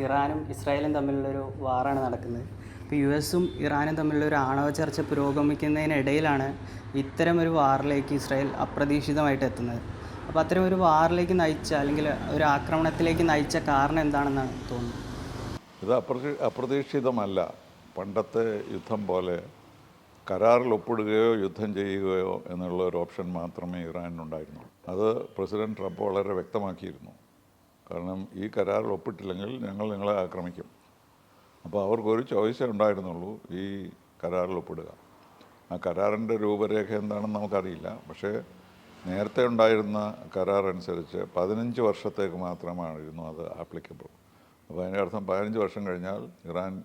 ഇറാനും ഇസ്രായേലും തമ്മിലുള്ളൊരു വാറാണ് നടക്കുന്നത്. ഇപ്പോൾ യു എസും ഇറാനും തമ്മിലുള്ളൊരു ആണവ ചർച്ച പുരോഗമിക്കുന്നതിനിടയിലാണ് ഇത്തരം ഒരു വാറിലേക്ക് ഇസ്രായേൽ അപ്രതീക്ഷിതമായിട്ട് എത്തുന്നത്. അപ്പോൾ അത്തരം ഒരു വാറിലേക്ക് നയിച്ച അല്ലെങ്കിൽ ഒരു ആക്രമണത്തിലേക്ക് നയിച്ച കാരണം എന്താണെന്നാണ് തോന്നുന്നത്? ഇത് അപ്രതീ അപ്രതീക്ഷിതമല്ല. പണ്ടത്തെ യുദ്ധം പോലെ കരാറിൽ ഒപ്പിടുകയോ യുദ്ധം ചെയ്യുകയോ എന്നുള്ള ഒരു ഓപ്ഷൻ മാത്രമേ ഇറാനുണ്ടായിരുന്നുള്ളൂ അത് പ്രസിഡന്റ് ട്രംപ് വളരെ വ്യക്തമാക്കിയിരുന്നു. കാരണം ഈ കരാറിൽ ഒപ്പിട്ടില്ലെങ്കിൽ ഞങ്ങൾ നിങ്ങളെ ആക്രമിക്കും. അപ്പോൾ അവർക്കൊരു ചോയ്സേ ഉണ്ടായിരുന്നുള്ളൂ ഈ കരാറിൽ ഒപ്പിടുക. ആ കരാറിന്റെ രൂപരേഖ എന്താണെന്ന് നമുക്കറിയില്ല. പക്ഷേ നേരത്തെ ഉണ്ടായിരുന്ന കരാർ അനുസരിച്ച് പതിനഞ്ച് വർഷത്തേക്ക് മാത്രമായിരുന്നു അത് ആപ്ലിക്കബിൾ. അപ്പോൾ അതിന്റെ അർത്ഥം പതിനഞ്ച് വർഷം കഴിഞ്ഞാൽ ഇറാൻ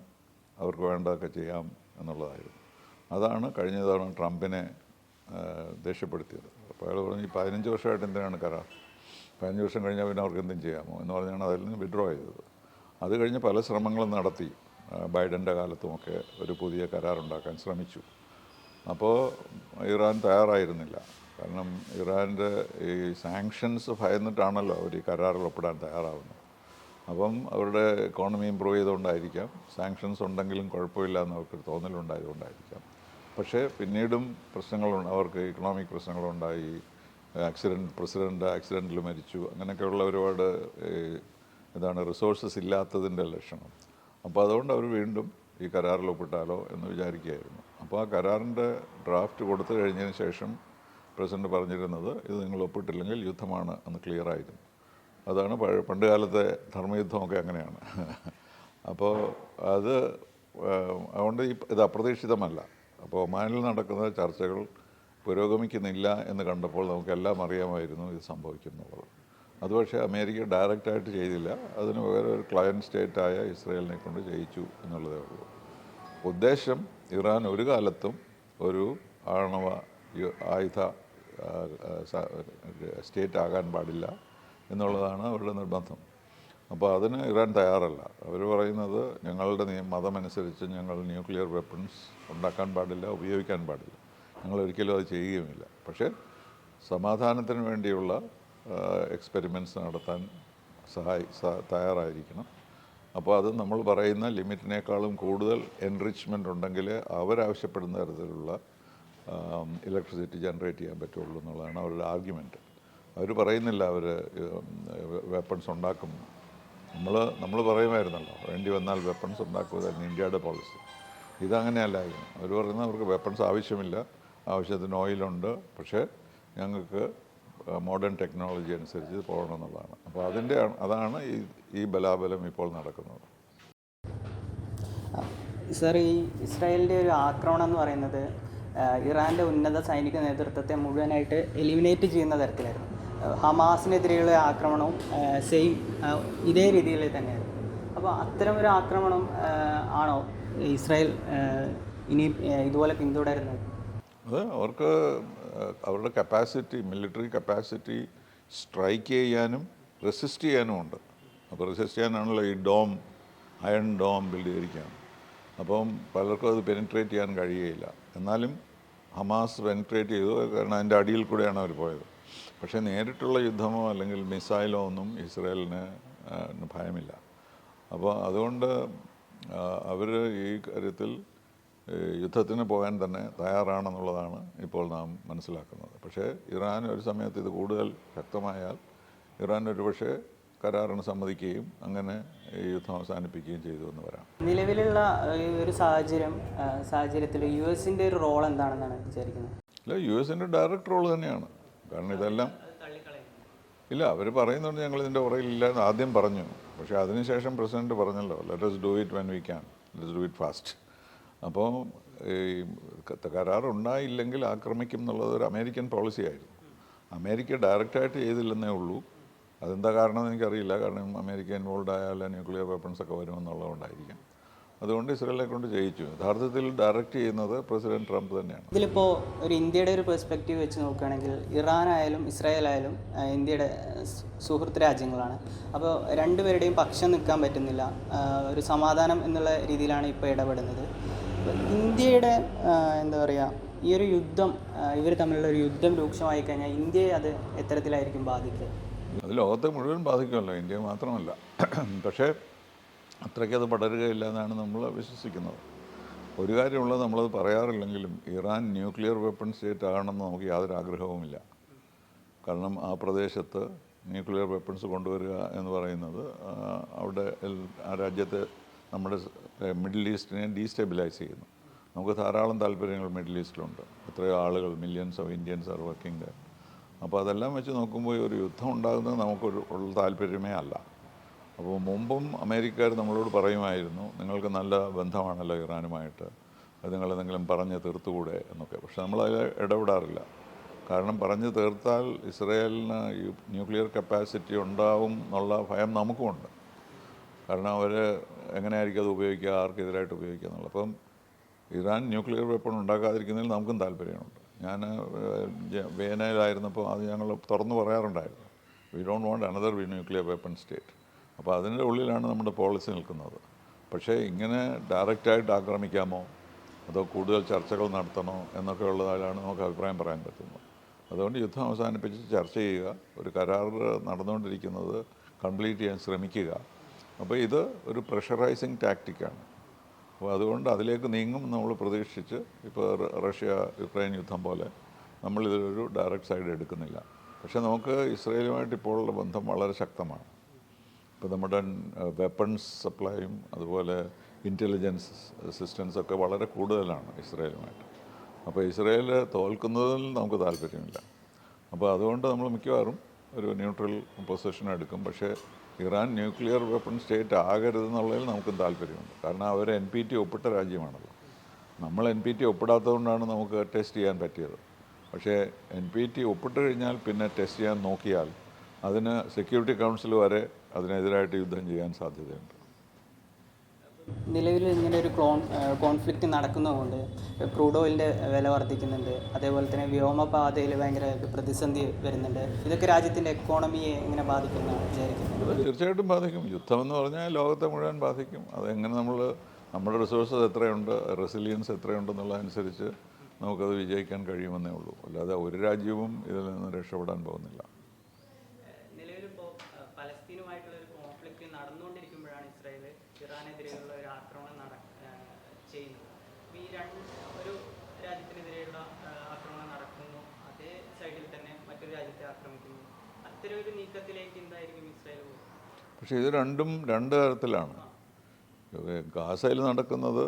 അവർക്ക് വേണ്ടതൊക്കെ ചെയ്യാം എന്നുള്ളതായിരുന്നു. അതാണ് കഴിഞ്ഞ തവണ ട്രംപിനെ ദേഷ്യപ്പെടുത്തിയത്. അപ്പോൾ അയാൾ പറഞ്ഞു ഈ പതിനഞ്ച് വർഷമായിട്ട് എന്തിനാണ് കരാർ? പതിനഞ്ച് വർഷം കഴിഞ്ഞാൽ പിന്നെ അവർക്ക് എന്തും ചെയ്യാമോ എന്ന് പറഞ്ഞാണ് അതിൽ നിന്ന് വിഡ്രോ ചെയ്തത്. അത് കഴിഞ്ഞ് പല ശ്രമങ്ങളും നടത്തി. ബൈഡന്റെ കാലത്തുമൊക്കെ ഒരു പുതിയ കരാറുണ്ടാക്കാൻ ശ്രമിച്ചു. അപ്പോൾ ഇറാൻ തയ്യാറായിരുന്നില്ല. കാരണം ഇറാന്റെ ഈ സാങ്ഷൻസ് ഭയന്നിട്ടാണല്ലോ അവർ ഈ കരാറിൽ ഒപ്പിടാൻ തയ്യാറാവുന്നത്. അപ്പം അവരുടെ എക്കോണമി ഇമ്പ്രൂവ് ചെയ്തുകൊണ്ടായിരിക്കാം. സാങ്ഷൻസ് ഉണ്ടെങ്കിലും കുഴപ്പമില്ല എന്ന് അവർക്ക് തോന്നലുണ്ടായതുകൊണ്ടായിരിക്കാം. പക്ഷേ പിന്നീടും പ്രശ്നങ്ങളുണ്ട്. അവർക്ക് ഇക്കണോമിക് പ്രശ്നങ്ങളുണ്ടായി. ആക്സിഡന്റ് പ്രസിഡന്റ് ആക്സിഡന്റിൽ മരിച്ചു. അങ്ങനെയൊക്കെയുള്ള ഒരുപാട് ഇതാണ് റിസോഴ്സസ് ഇല്ലാത്തതിന്റെ ലക്ഷണം. അപ്പോൾ അതുകൊണ്ട് അവർ വീണ്ടും ഈ കരാറിൽ ഒപ്പിട്ടാലോ എന്ന് വിചാരിക്കുകയായിരുന്നു. അപ്പോൾ ആ കരാറിന്റെ ഡ്രാഫ്റ്റ് കൊടുത്തു കഴിഞ്ഞതിന് ശേഷം പ്രസിഡന്റ് പറഞ്ഞിരുന്നത് ഇത് നിങ്ങൾ ഒപ്പിട്ടില്ലെങ്കിൽ യുദ്ധമാണ് എന്ന് ക്ലിയർ ആയിരുന്നു. അതാണ് പഴയ പണ്ട് കാലത്തെ ധർമ്മയുദ്ധമൊക്കെ അങ്ങനെയാണ്. അപ്പോൾ അത് അതുകൊണ്ട് ഈ ഇത് അപ്രതീക്ഷിതമല്ല. അപ്പോൾ ഒമാനിൽ നടക്കുന്ന ചർച്ചകൾ പുരോഗമിക്കുന്നില്ല എന്ന് കണ്ടപ്പോൾ നമുക്കെല്ലാം അറിയാമായിരുന്നു ഇത് സംഭവിക്കുന്നുള്ളത്. അത് പക്ഷേ അമേരിക്ക ഡയറക്റ്റായിട്ട് ചെയ്തില്ല. അതിന് വേറെ ഒരു ക്ലയന്റ് സ്റ്റേറ്റായ ഇസ്രയേലിനെ കൊണ്ട് ചെയ്യിച്ചു എന്നുള്ളതേ ഉള്ളൂ. ഉദ്ദേശം ഇറാൻ ഒരു കാലത്തും ഒരു ആണവ ആയുധ സ്റ്റേറ്റ് ആകാൻ പാടില്ല എന്നുള്ളതാണ് അവരുടെ നിർബന്ധം. അപ്പോൾ അതിന് ഇറാൻ തയ്യാറല്ല. അവർ പറയുന്നത് ഞങ്ങളുടെ മതമനുസരിച്ച് ഞങ്ങൾ ന്യൂക്ലിയർ വെപ്പൺസ് ഉണ്ടാക്കാൻ പാടില്ല ഉപയോഗിക്കാൻ പാടില്ല. ഞങ്ങൾ ഒരിക്കലും അത് ചെയ്യുകയുമില്ല. പക്ഷേ സമാധാനത്തിന് വേണ്ടിയുള്ള എക്സ്പെരിമെന്റ്സ് നടത്താൻ സഹായി തയ്യാറായിരിക്കണം. അപ്പോൾ അത് നമ്മൾ പറയുന്ന ലിമിറ്റിനേക്കാളും കൂടുതൽ എൻറിച്ച്മെന്റ് ഉണ്ടെങ്കിൽ അവരാവശ്യപ്പെടുന്ന തരത്തിലുള്ള ഇലക്ട്രിസിറ്റി ജനറേറ്റ് ചെയ്യാൻ പറ്റുള്ളൂ എന്നുള്ളതാണ് അവരുടെ ആർഗ്യുമെന്റ് അവർ പറയുന്നില്ല അവർ വെപ്പൺസ് ഉണ്ടാക്കും നമ്മൾ നമ്മൾ പറയുമായിരുന്നല്ലോ വേണ്ടി വന്നാൽ വെപ്പൺസ് ഉണ്ടാക്കുക ഇന്ത്യയുടെ പോളിസി ഇതങ്ങനെയല്ലായിരുന്നു അവർ പറയുന്നത് അവർക്ക് വെപ്പൺസ് ആവശ്യമില്ല. ആവശ്യത്തിന് ഓയിലുണ്ട്. പക്ഷേ ഞങ്ങൾക്ക് മോഡേൺ ടെക്നോളജി അനുസരിച്ച് പോകണം എന്നുള്ളതാണ് അപ്പോൾ അതിന്റെ അതാണ് ഈ ഈ ബലാബലം ഇപ്പോൾ നടക്കുന്നത്. സർ ഈ ഇസ്രായേലിന്റെ ഒരു ആക്രമണം എന്ന് പറയുന്നത് ഇറാന്റെ ഉന്നത സൈനിക നേതൃത്വത്തെ മുഴുവനായിട്ട് എലിമിനേറ്റ് ചെയ്യുന്ന തരത്തിലായിരുന്നു. ഹമാസിനെതിരെയുള്ള ആക്രമണവും സെയിം ഇതേ രീതിയിൽ തന്നെയായിരുന്നു. അപ്പോൾ അത്തരം ഒരു ആക്രമണം ആണോ ഇസ്രായേൽ ഇനി ഇതുപോലെ പിന്തുടരുന്നത്? അത് അവർക്ക് അവരുടെ കപ്പാസിറ്റി മിലിറ്ററി കപ്പാസിറ്റി സ്ട്രൈക്ക് ചെയ്യാനും റെസിസ്റ്റ് ചെയ്യാനും ഉണ്ട്. അപ്പോൾ റെസിസ്റ്റ് ചെയ്യാനാണല്ലോ ഈ ഡോം അയൺ ഡോം ബിൽഡ് ചെയ്തിരിക്കുകയാണ് അപ്പം പലർക്കും അത് പെനിട്രേറ്റ് ചെയ്യാൻ കഴിയുകയില്ല. എന്നാലും ഹമാസ് പെനിട്രേറ്റ് ചെയ്തു കാരണം അതിന്റെ അടിയിൽ കൂടെയാണ് അവർ പോയത്. പക്ഷേ നേരിട്ടുള്ള യുദ്ധമോ അല്ലെങ്കിൽ മിസൈലോ ഒന്നും ഇസ്രയേലിന് ഭയമില്ല. അപ്പോൾ അതുകൊണ്ട് അവർ ഈ കാര്യത്തിൽ യുദ്ധത്തിന് പോകാൻ തന്നെ തയ്യാറാണെന്നുള്ളതാണ് ഇപ്പോൾ നാം മനസ്സിലാക്കുന്നത്. പക്ഷേ ഇറാൻ ഒരു സമയത്ത് ഇത് കൂടുതൽ ശക്തമായാൽ ഇറാൻ ഒരുപക്ഷെ കരാറിന് സമ്മതിക്കുകയും അങ്ങനെ ഈ യുദ്ധം അവസാനിപ്പിക്കുകയും ചെയ്തു എന്ന് വരാം. നിലവിലുള്ള ഈ ഒരു സാഹചര്യം സാഹചര്യത്തിൽ യു എസിന്റെ ഒരു റോൾ എന്താണെന്നാണ് വിചാരിക്കുന്നത്? അല്ല യു എസിന്റെ ഡയറക്റ്റ് റോൾ തന്നെയാണ്. കാരണം ഇതെല്ലാം ഇല്ല അവർ പറയുന്നുണ്ട് ഞങ്ങൾ ഇതിന്റെ പുറകിലില്ല എന്ന് ആദ്യം പറഞ്ഞു. പക്ഷേ അതിനുശേഷം പ്രസിഡന്റ് പറഞ്ഞല്ലോ let's do it when we can let's do it fast അപ്പോൾ ഈ കരാറുണ്ടായില്ലെങ്കിൽ ആക്രമിക്കും എന്നുള്ളത് ഒരു അമേരിക്കൻ പോളിസി ആയിരുന്നു. അമേരിക്ക ഡയറക്റ്റായിട്ട് ചെയ്തില്ലെന്നേ ഉള്ളൂ. അതെന്താ കാരണം എന്ന് എനിക്കറിയില്ല. കാരണം അമേരിക്ക ഇൻവോൾവ് ആയാൽ ന്യൂക്ലിയർ വെപ്പൺസ് ഒക്കെ വരുമെന്നുള്ളതുകൊണ്ടായിരിക്കാം അതുകൊണ്ട് ഇസ്രയേലിനെ കൊണ്ട് ജയിച്ചു. യഥാർത്ഥത്തിൽ ഡയറക്റ്റ് ചെയ്യുന്നത് പ്രസിഡന്റ് ട്രംപ് തന്നെയാണ്. ഇതിലിപ്പോൾ ഒരു ഇന്ത്യയുടെ ഒരു പെർസ്പെക്റ്റീവ് വെച്ച് നോക്കുകയാണെങ്കിൽ ഇറാൻ ആയാലും ഇസ്രായേൽ ആയാലും ഇന്ത്യയുടെ സുഹൃത്ത് രാജ്യങ്ങളാണ്. അപ്പോൾ രണ്ടുപേരുടെയും പക്ഷം നിൽക്കാൻ പറ്റുന്നില്ല. ഒരു സമാധാനം എന്നുള്ള രീതിയിലാണ് ഇപ്പോൾ ഇടപെടുന്നത്. ഇന്ത്യയുടെ എന്താ പറയുക ഈ ഒരു യുദ്ധം ഇവർ തമ്മിലുള്ള ഒരു യുദ്ധം രൂക്ഷമായി കഴിഞ്ഞാൽ ഇന്ത്യയെ അത് എത്തരത്തിലായിരിക്കും ബാധിക്കുക? അത് ലോകത്തെ മുഴുവൻ ബാധിക്കുമല്ലോ ഇന്ത്യ മാത്രമല്ല. പക്ഷേ അത്രയ്ക്ക് അത് പടരുകയില്ല എന്നാണ് നമ്മൾ വിശ്വസിക്കുന്നത്. ഒരു കാര്യമുള്ളത് നമ്മളത് പറയാറില്ലെങ്കിലും ഇറാൻ ന്യൂക്ലിയർ വെപ്പൺ സ്റ്റേറ്റ് ആകണമെന്ന് നമുക്ക് യാതൊരു ആഗ്രഹവുമില്ല. കാരണം ആ പ്രദേശത്ത് ന്യൂക്ലിയർ വെപ്പൺസ് കൊണ്ടുവരിക എന്ന് പറയുന്നത് അവിടെ ആ രാജ്യത്തെ നമ്മുടെ മിഡിൽ ഈസ്റ്റിനെ ഡീസ്റ്റെബിലൈസ് ചെയ്യുന്നു. നമുക്ക് ധാരാളം താല്പര്യങ്ങൾ മിഡിൽ ഈസ്റ്റിലുണ്ട്. എത്രയോ ആളുകൾ millions of Indians are working there അപ്പോൾ അതെല്ലാം വെച്ച് നോക്കുമ്പോൾ ഒരു യുദ്ധം ഉണ്ടാകുന്നത് നമുക്കൊരു ഉള്ള താല്പര്യമേ അല്ല. അപ്പോൾ മുമ്പും അമേരിക്കക്കാർ നമ്മളോട് പറയുമായിരുന്നു നിങ്ങൾക്ക് നല്ല ബന്ധമാണല്ലോ ഇറാനുമായിട്ട്. അത് നിങ്ങൾ എന്തെങ്കിലും പറഞ്ഞ് തീർത്തുകൂടെ എന്നൊക്കെ. പക്ഷെ നമ്മളതിൽ ഇടപെടാറില്ല. കാരണം പറഞ്ഞ് തീർത്താൽ ഇസ്രയേലിന് ന്യൂക്ലിയർ കപ്പാസിറ്റി ഉണ്ടാവും എന്നുള്ള ഭയം നമുക്കുമുണ്ട്. കാരണം അവർ എങ്ങനെയായിരിക്കും അത് ഉപയോഗിക്കുക ആർക്കെതിരായിട്ട് ഉപയോഗിക്കുക എന്നുള്ളത്. അപ്പം ഇറാൻ ന്യൂക്ലിയർ വെപ്പൺ ഉണ്ടാക്കാതിരിക്കുന്നതിൽ നമുക്കും താല്പര്യമുണ്ട്. ഞാൻ വേനയിലായിരുന്നപ്പോൾ അത് ഞങ്ങൾ തുറന്നു പറയാറുണ്ടായിരുന്നു. We don't want another we nuclear weapon state അപ്പോൾ അതിന്റെ ഉള്ളിലാണ് നമ്മുടെ പോളിസി നിൽക്കുന്നത്. പക്ഷേ ഇങ്ങനെ ഡയറക്റ്റായിട്ട് ആക്രമിക്കാമോ? അതോ കൂടുതൽ ചർച്ചകൾ നടത്തണോ? എന്നൊക്കെ ഉള്ളതിലാണ് നമുക്ക് അഭിപ്രായം പറയാൻ പറ്റുന്നത്. അതുകൊണ്ട് യുദ്ധം അവസാനിപ്പിച്ച് ചർച്ച ചെയ്യുക. ഒരു കരാർ നടന്നുകൊണ്ടിരിക്കുന്നത് കംപ്ലീറ്റ് ചെയ്യാൻ ശ്രമിക്കുക. അപ്പോൾ ഇത് ഒരു പ്രഷറൈസിങ് ടാക്റ്റിക്കാണ് അപ്പോൾ അതുകൊണ്ട് അതിലേക്ക് നീങ്ങും നമ്മൾ പ്രതീക്ഷിച്ച് ഇപ്പോൾ റഷ്യ യുക്രൈൻ യുദ്ധം പോലെ നമ്മളിതൊരു ഡയറക്റ്റ് സൈഡ് എടുക്കുന്നില്ല. പക്ഷേ നമുക്ക് ഇസ്രയേലുമായിട്ട് ഇപ്പോഴുള്ള ബന്ധം വളരെ ശക്തമാണ്. ഇപ്പോൾ നമ്മുടെ വെപ്പൺസ് സപ്ലൈയും അതുപോലെ ഇന്റലിജൻസ് സിസ്റ്റംസ് ഒക്കെ വളരെ കൂടുതലാണ് ഇസ്രയേലുമായിട്ട്. അപ്പോൾ ഇസ്രയേൽ തോൽക്കുന്നതിൽ നമുക്ക് താല്പര്യമില്ല. അപ്പോൾ അതുകൊണ്ട് നമ്മൾ മിക്കവാറും ഒരു ന്യൂട്രൽ പൊസിഷൻ എടുക്കും. പക്ഷേ ഇറാൻ ന്യൂക്ലിയർ വെപ്പൺ സ്റ്റേറ്റ് ആകരുതെന്നുള്ളതിൽ നമുക്കും താല്പര്യമുണ്ട്. കാരണം അവർ എൻ പി ടി ഒപ്പിട്ട രാജ്യമാണല്ലോ. നമ്മൾ എൻ പി ടി ഒപ്പിടാത്തതുകൊണ്ടാണ് നമുക്ക് ടെസ്റ്റ് ചെയ്യാൻ പറ്റിയത്. പക്ഷേ എൻ പി ടി ഒപ്പിട്ട് കഴിഞ്ഞാൽ പിന്നെ ടെസ്റ്റ് ചെയ്യാൻ നോക്കിയാൽ അതിന് സെക്യൂരിറ്റി കൗൺസിൽ വരെ അതിനെതിരായിട്ട് യുദ്ധം ചെയ്യാൻ സാധ്യതയുണ്ട്. നിലവിൽ ഇങ്ങനെ ഒരു ക്ലോൺ കോൺഫ്ലിക്റ്റ് നടക്കുന്നതുകൊണ്ട് ക്രൂഡ് ഓയിലിന്റെ വില വർദ്ധിക്കുന്നുണ്ട്. അതേപോലെ തന്നെ വ്യോമപാതയിൽ ഭയങ്കര പ്രതിസന്ധി വരുന്നുണ്ട്. ഇതൊക്കെ രാജ്യത്തിന്റെ എക്കോണമിയെ എങ്ങനെ ബാധിക്കുന്നതാണ് വിചാരിക്കുന്നത് തീർച്ചയായിട്ടും ബാധിക്കും. യുദ്ധം എന്ന് പറഞ്ഞാൽ ലോകത്തെ മുഴുവൻ ബാധിക്കും. അതെങ്ങനെ നമ്മൾ നമ്മുടെ റിസോഴ്സസ് എത്രയുണ്ട് റെസിലിയൻസ് എത്രയുണ്ടെന്നുള്ളതനുസരിച്ച് നമുക്കത് വിജയിക്കാൻ കഴിയുമെന്നേ ഉള്ളൂ. അല്ലാതെ ഒരു രാജ്യവും ഇതിൽ നിന്ന് രക്ഷപ്പെടാൻ പോകുന്നില്ല നിലവിലിപ്പോൾ പലസ്തീനുമായിട്ടുള്ള ഒരു കോൺഫ്ലിക്റ്റ് നടന്നുകൊണ്ടിരിക്കുമ്പോഴാണ് ഇസ്രായേൽ ഇറാനെതിരെയുള്ള ഒരു ആക്രമണം നട ചെയ്യുന്നത്. അപ്പോൾ ഈ രണ്ട് ഒരു രാജ്യത്തിനെതിരെയുള്ള ആക്രമണം നടക്കുന്നു. അതേ സൈഡിൽ തന്നെ മറ്റൊരു രാജ്യത്തെ ആക്രമിക്കുന്നു. അത്തരം ഒരു നീക്കത്തിലേക്ക് എന്തായിരിക്കും ഇസ്രായേൽ പോകുന്നത്? പക്ഷേ ഇത് രണ്ടും രണ്ട് തരത്തിലാണ്. ഗാസയിൽ നടക്കുന്നത്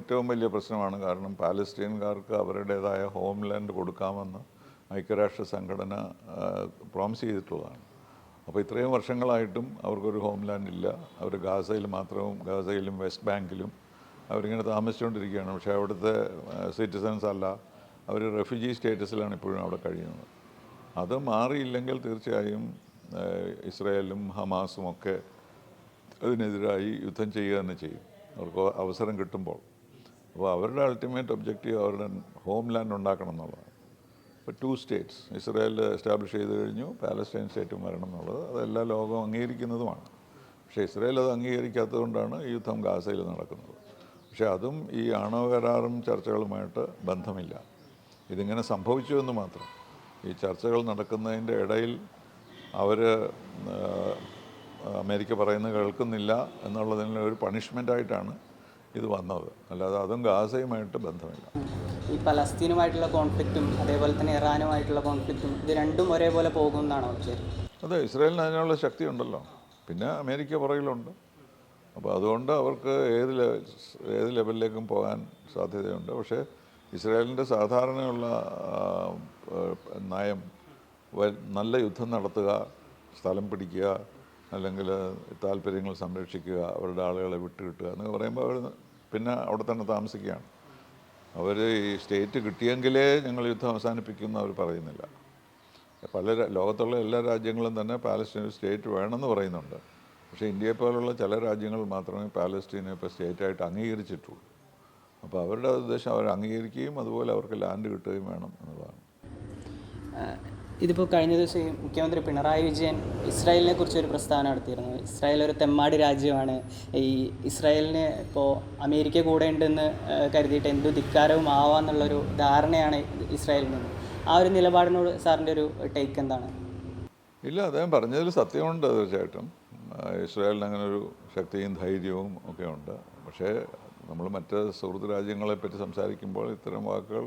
ഏറ്റവും വലിയ പ്രശ്നമാണ്. കാരണം പാലസ്തീൻകാർക്ക് അവരുടേതായ ഹോംലാൻഡ് കൊടുക്കാമെന്ന് ഐക്യരാഷ്ട്ര സംഘടന പ്രോമിസ് ചെയ്തിട്ടുള്ളതാണ്. അപ്പോൾ ഇത്രയും വർഷങ്ങളായിട്ടും അവർക്കൊരു ഹോംലാൻഡ് ഇല്ല. അവർ ഗാസയിൽ മാത്രവും ഗാസയിലും വെസ്റ്റ് ബാങ്കിലും അവരിങ്ങനെ താമസിച്ചുകൊണ്ടിരിക്കുകയാണ്. പക്ഷേ അവിടുത്തെ സിറ്റിസൺസ് അല്ല. അവർ റെഫ്യൂജി സ്റ്റേറ്റസിലാണ് ഇപ്പോഴും അവിടെ കഴിയുന്നത്. അത് മാറിയില്ലെങ്കിൽ തീർച്ചയായും ഇസ്രായേലും ഹമാസും ഒക്കെ അതിനെതിരായി യുദ്ധം ചെയ്യുക തന്നെ ചെയ്യും. അവർക്ക് അവസരം കിട്ടുമ്പോൾ. അപ്പോൾ അവരുടെ അൾട്ടിമേറ്റ് ഒബ്ജക്റ്റീവ് അവരുടെ ഹോം ലാൻഡ് ഉണ്ടാക്കണം എന്നുള്ളതാണ്. ഇപ്പോൾ ടു സ്റ്റേറ്റ്സ് ഇസ്രായേൽ എസ്റ്റാബ്ലിഷ് ചെയ്ത് കഴിഞ്ഞു പാലസ്റ്റൈൻ സ്റ്റേറ്റ് വരണം എന്നുള്ളത്. അതെല്ലാ ലോകം അംഗീകരിക്കുന്നതുമാണ്. പക്ഷേ ഇസ്രായേൽ അത് അംഗീകരിക്കാത്തത് കൊണ്ടാണ് ഈ യുദ്ധം ഗാസയിൽ നടക്കുന്നത്. പക്ഷേ അതും ഈ ആണവ കരാറും ചർച്ചകളുമായിട്ട് ബന്ധമില്ല. ഇതിങ്ങനെ സംഭവിച്ചു എന്ന് മാത്രം. ഈ ചർച്ചകൾ നടക്കുന്നതിന്റെ ഇടയിൽ അവർ അമേരിക്ക പറയുന്നത് കേൾക്കുന്നില്ല എന്നുള്ളതിന് ഒരു പണിഷ്മെന്റായിട്ടാണ് ഇത് വന്നത്. അല്ലാതെ അതും ഗാസയുമായിട്ട് ബന്ധമില്ല. ഈ പലസ്തീനുമായിട്ടുള്ള കോൺഫ്ലിക്റ്റും അതേപോലെ തന്നെ ഇറാനുമായിട്ടുള്ള കോൺഫ്ലിക്റ്റും ഇത് രണ്ടും ഒരേപോലെ പോകുമെന്നാണോ ശരി അതെ ഇസ്രായേലിന് അതിനുള്ള ശക്തി ഉണ്ടല്ലോ. പിന്നെ അമേരിക്ക പുറകിലുണ്ട്. അപ്പോൾ അതുകൊണ്ട് അവർക്ക് ഏത് ലെവൽ ഏത് ലെവലിലേക്കും പോകാൻ സാധ്യതയുണ്ട്. പക്ഷേ ഇസ്രായേലിന്റെ സാധാരണയുള്ള നയം നല്ല യുദ്ധം നടത്തുക സ്ഥലം പിടിക്കുക അല്ലെങ്കിൽ താല്പര്യങ്ങൾ സംരക്ഷിക്കുക അവരുടെ ആളുകളെ വിട്ടുകിട്ടുക എന്നൊക്കെ പറയുമ്പോൾ അവർ പിന്നെ അവിടെ തന്നെ താമസിക്കുകയാണ്. അവർ ഈ സ്റ്റേറ്റ് കിട്ടിയെങ്കിലേ ഞങ്ങൾ യുദ്ധം അവസാനിപ്പിക്കുമെന്ന് അവർ പറയുന്നില്ല. പല ലോകത്തുള്ള എല്ലാ രാജ്യങ്ങളും തന്നെ പാലസ്തീൻ സ്റ്റേറ്റ് വേണമെന്ന് പറയുന്നുണ്ട്. പക്ഷേ ഇന്ത്യയെ പോലുള്ള ചില രാജ്യങ്ങൾ മാത്രമേ പാലസ്തീനെ ഇപ്പോൾ സ്റ്റേറ്റായിട്ട് അംഗീകരിച്ചിട്ടുള്ളൂ. അപ്പോൾ അവരുടെ ഉദ്ദേശം അവർ അംഗീകരിക്കുകയും അതുപോലെ അവർക്ക് ലാൻഡ് കിട്ടുകയും വേണം എന്നുള്ളതാണ്. ഇതിപ്പോൾ കഴിഞ്ഞ ദിവസം മുഖ്യമന്ത്രി പിണറായി വിജയൻ ഇസ്രായേലിനെ കുറിച്ച് ഒരു പ്രസ്താവന നടത്തിയിരുന്നു. ഇസ്രായേൽ ഒരു തെമ്മാടി രാജ്യമാണ്. ഈ ഇസ്രായേലിന് ഇപ്പോൾ അമേരിക്ക കൂടെ ഉണ്ടെന്ന് കരുതിയിട്ട് എന്തു ധിക്കാരവും ആവാന്നുള്ളൊരു ധാരണയാണ് ഇസ്രായേലിൽ നിന്ന്. ആ ഒരു നിലപാടിനോട് സാറിന്റെ ഒരു ടേക്ക് എന്താണ്? ഇല്ല അദ്ദേഹം പറഞ്ഞതിൽ സത്യമുണ്ട് തീർച്ചയായിട്ടും. ഇസ്രായേലിന് അങ്ങനെ ഒരു ശക്തിയും ധൈര്യവും ഒക്കെ ഉണ്ട്. പക്ഷേ നമ്മൾ മറ്റ് സുഹൃത്ത് രാജ്യങ്ങളെ പറ്റി സംസാരിക്കുമ്പോൾ ഇത്തരം വാക്കുകൾ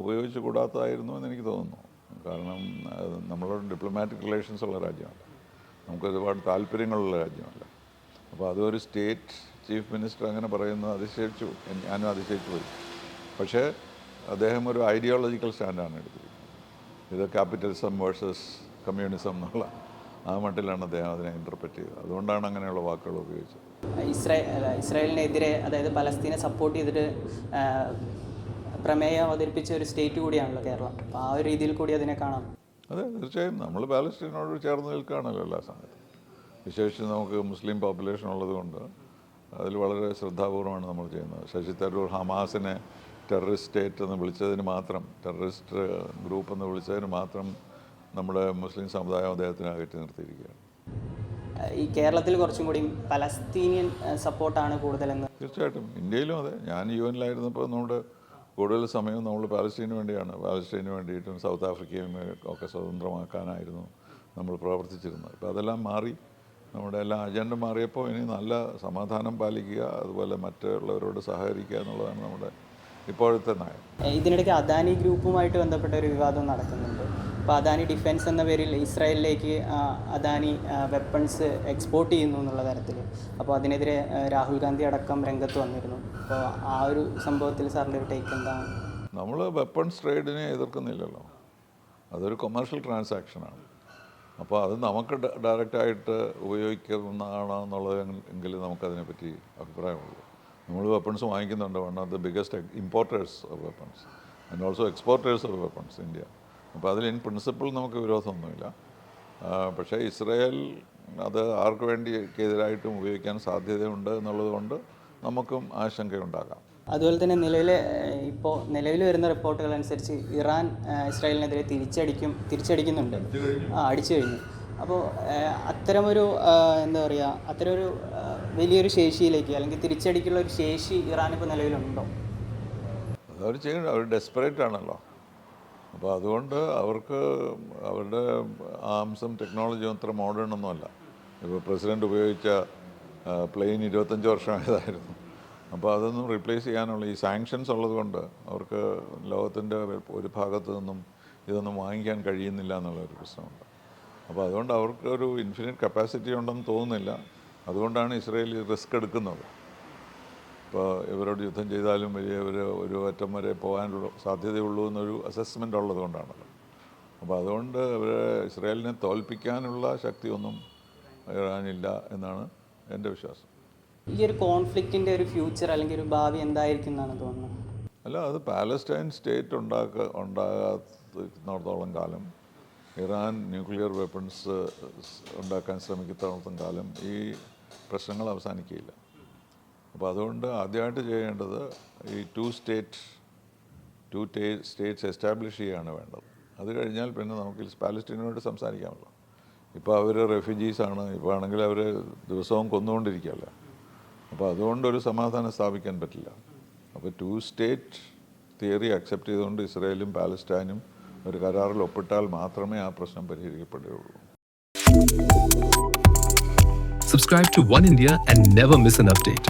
ഉപയോഗിച്ച് കൂടാത്തതായിരുന്നു എന്ന് എനിക്ക് തോന്നുന്നു. കാരണം നമ്മളോട് ഡിപ്ലോമാറ്റിക് റിലേഷൻസ് ഉള്ള രാജ്യമല്ല. നമുക്ക് ഒരുപാട് താല്പര്യങ്ങളുള്ള രാജ്യമല്ല. അപ്പോൾ അതൊരു സ്റ്റേറ്റ് ചീഫ് മിനിസ്റ്റർ അങ്ങനെ പറയുന്നത് അതിശയിച്ചു ഞാനും അതിശയിച്ചു പോയി. പക്ഷേ അദ്ദേഹം ഒരു ഐഡിയോളജിക്കൽ സ്റ്റാൻഡാണ് എടുത്തിരിക്കുന്നത്. ഇത് ക്യാപിറ്റലിസം വേഴ്സസ് കമ്മ്യൂണിസം എന്നുള്ള ആ മട്ടിലാണ് അദ്ദേഹം അതിനെ ഇന്റർപ്രറ്റ് ചെയ്തത്. അതുകൊണ്ടാണ് അങ്ങനെയുള്ള വാക്കുകൾ ഉപയോഗിച്ചത്. ഇസ്രായേൽ ഇസ്രായേലിനെതിരെ അതായത് പലസ്തീനെ സപ്പോർട്ട് ചെയ്തിട്ട് പ്രമേയം അവതരിപ്പിച്ച ഒരു സ്റ്റേറ്റ് കൂടിയാണല്ലോ കേരളം. അപ്പോൾ ആ ഒരു രീതിയിൽ കൂടി അതിനെ കാണാം. അതെ തീർച്ചയായും. നമ്മൾ പാലസ്റ്റീനോട് ചേർന്ന് നിൽക്കുകയാണല്ലോ എല്ലാ സമയത്തും. വിശേഷിച്ച് നമുക്ക് മുസ്ലിം പോപ്പുലേഷൻ ഉള്ളതുകൊണ്ട് അതിൽ വളരെ ശ്രദ്ധാപൂർവമാണ് നമ്മൾ ചെയ്യുന്നത്. ശശി തരൂർ ഹമാസിനെ ടെററിസ്റ്റ് സ്റ്റേറ്റ് എന്ന് വിളിച്ചതിന് മാത്രം ടെററിസ്റ്റ് ഗ്രൂപ്പ് എന്ന് വിളിച്ചതിന് മാത്രം നമ്മുടെ മുസ്ലിം സമുദായം അദ്ദേഹത്തിന് അകറ്റി നിർത്തിയിരിക്കുകയാണ്. ഈ കേരളത്തിൽ കുറച്ചും കൂടി പലസ്തീനിയൻ സപ്പോർട്ടാണ് കൂടുതലെന്ന്. തീർച്ചയായിട്ടും. ഇന്ത്യയിലും അതെ. ഞാൻ യു എനിലായിരുന്നപ്പോൾ നമ്മുടെ കൂടുതൽ സമയവും നമ്മൾ പാലസ്റ്റീന് വേണ്ടിയാണ്. പാലസ്റ്റീന് വേണ്ടിയിട്ടും സൗത്ത് ആഫ്രിക്കയും ഒക്കെ സ്വതന്ത്രമാക്കാനായിരുന്നു നമ്മൾ പ്രവർത്തിച്ചിരുന്നത്. ഇപ്പോൾ അതെല്ലാം മാറി. നമ്മുടെ എല്ലാ അജണ്ട മാറിയപ്പോൾ ഇനി നല്ല സമാധാനം പാലിക്കുക അതുപോലെ മറ്റുള്ളവരോട് സഹകരിക്കുക എന്നുള്ളതാണ് നമ്മുടെ ഇപ്പോഴത്തെ നയം. ഇതിനിടയ്ക്ക് അദാനി ഗ്രൂപ്പുമായിട്ട് ബന്ധപ്പെട്ട ഒരു വിവാദം നടക്കുന്നുണ്ട്. അപ്പോൾ അദാനി ഡിഫൻസ് എന്ന പേരിൽ ഇസ്രായേലിലേക്ക് അദാനി വെപ്പൺസ് എക്സ്പോർട്ട് ചെയ്യുന്നു എന്നുള്ള തരത്തിൽ അപ്പോൾ അതിനെതിരെ രാഹുൽ ഗാന്ധി അടക്കം രംഗത്ത് വന്നിരുന്നു. അപ്പോൾ ആ ഒരു സംഭവത്തിൽ സാറിന്റെ ഒരു ടേക്ക് എന്താണ്? നമ്മൾ വെപ്പൺസ് ട്രേഡിനെ എതിർക്കുന്നില്ലല്ലോ. അതൊരു കൊമേഴ്ഷ്യൽ ട്രാൻസാക്ഷനാണ് അപ്പോൾ അത് നമുക്ക് ഡയറക്റ്റായിട്ട് ഉപയോഗിക്കുന്നതാണോ എന്നുള്ളത് എങ്കിൽ നമുക്കതിനെപ്പറ്റി അഭിപ്രായമുള്ളൂ. നമ്മൾ weapons വാങ്ങിക്കുന്നുണ്ട്. One of the biggest importers of weapons and also exporters of weapons India അപ്പോൾ അതിൽ ഇൻ പ്രിൻസിപ്പിൾ നമുക്ക് വിരോധമൊന്നുമില്ല. പക്ഷേ ഇസ്രയേൽ അത് ആർക്ക് വേണ്ടിക്കെതിരായിട്ടും ഉപയോഗിക്കാൻ സാധ്യതയുണ്ട് എന്നുള്ളത് കൊണ്ട് നമുക്കും ആശങ്കയുണ്ടാകാം. അതുപോലെ തന്നെ നിലവിലെ ഇപ്പോൾ നിലവിൽ വരുന്ന റിപ്പോർട്ടുകൾ അനുസരിച്ച് ഇറാൻ ഇസ്രായേലിനെതിരെ തിരിച്ചടിക്കും തിരിച്ചടിക്കുന്നുണ്ട്. ആ അടിച്ചു കഴിഞ്ഞു. അപ്പോൾ അത്തരമൊരു എന്താ പറയുക അത്തരമൊരു വലിയൊരു ശേഷിയിലേക്ക് അല്ലെങ്കിൽ തിരിച്ചടിക്കുള്ള ഒരു ശേഷി ഇറാൻ ഇപ്പോൾ നിലവിലുണ്ടോ? അവർ ചെയ്യണം അവർ ഡെസ്പറേറ്റ് ആണല്ലോ. അപ്പോൾ അതുകൊണ്ട് അവർക്ക് അവരുടെ ആംസും ടെക്നോളജിയും അത്ര മോഡേൺ ഒന്നുമല്ല. ഇപ്പോൾ പ്രസിഡന്റ് ഉപയോഗിച്ച പ്ലെയിൻ ഇരുപത്തഞ്ച് വർഷമായതായിരുന്നു. അപ്പോൾ അതൊന്നും റീപ്ലേസ് ചെയ്യാനുള്ള ഈ സാങ്ഷൻസ് ഉള്ളതുകൊണ്ട് അവർക്ക് ലോകത്തിന്റെ ഒരു ഭാഗത്തു നിന്നും ഇതൊന്നും വാങ്ങിക്കാൻ കഴിയുന്നില്ല എന്നുള്ളൊരു പ്രശ്നമുണ്ട്. അപ്പോൾ അതുകൊണ്ട് അവർക്ക് ഒരു ഇൻഫിനിറ്റ് കപ്പാസിറ്റി ഉണ്ടെന്ന് തോന്നുന്നില്ല. അതുകൊണ്ടാണ് ഇസ്രയേൽ റിസ്ക് എടുക്കുന്നത്. ഇപ്പോൾ ഇവരോട് യുദ്ധം ചെയ്താലും വലിയ ഒരു ഒരു അറ്റം വരെ പോകാനുള്ള സാധ്യതയുള്ളൂ എന്നൊരു അസസ്മെന്റ് ഉള്ളത് കൊണ്ടാണല്ലോ അപ്പോൾ അതുകൊണ്ട് ഇവരെ ഇസ്രയേലിനെ തോൽപ്പിക്കാനുള്ള ശക്തിയൊന്നും ഇറാനില്ല എന്നാണ് എന്റെ വിശ്വാസം. ഈ ഒരു കോൺഫ്ലിക്റ്റിന്റെ ഒരു ഫ്യൂച്ചർ അല്ലെങ്കിൽ ഒരു ഭാവി എന്തായിരിക്കും എന്നാണ് തോന്നുന്നത്? അല്ല അത് പാലസ്റ്റൈൻ സ്റ്റേറ്റ് ഉണ്ടാക്ക ഉണ്ടാകാത്തടത്തോളം കാലം ഇറാൻ ന്യൂക്ലിയർ വെപ്പൺസ് ഉണ്ടാക്കാൻ ശ്രമിക്കുന്നിടത്തോളം കാലം ഈ പ്രശ്നങ്ങൾ അവസാനിക്കുകയില്ല. അപ്പോൾ അതുകൊണ്ട് ആദ്യമായിട്ട് ചെയ്യേണ്ടത് ഈ two state two states establish ചെയ്യുകയാണ് വേണ്ടത്. അത് കഴിഞ്ഞാൽ പിന്നെ നമുക്ക് പാലസ്റ്റീനോട് സംസാരിക്കാമല്ലോ. ഇപ്പോൾ അവർ റെഫ്യൂജീസാണ് ഇപ്പോൾ ആണെങ്കിൽ അവർ ദിവസവും കൊന്നുകൊണ്ടിരിക്കുകയല്ല. അപ്പോൾ അതുകൊണ്ട് ഒരു സമാധാനം സ്ഥാപിക്കാൻ പറ്റില്ല. അപ്പോൾ ടു സ്റ്റേറ്റ് തിയറി അക്സെപ്റ്റ് ചെയ്തുകൊണ്ട് ഇസ്രയേലും പാലസ്റ്റൈനും ഒരു കരാറിൽ ഒപ്പിട്ടാൽ മാത്രമേ ആ പ്രശ്നം പരിഹരിക്കപ്പെടുകയുള്ളൂ. Subscribe to One India and never miss an update.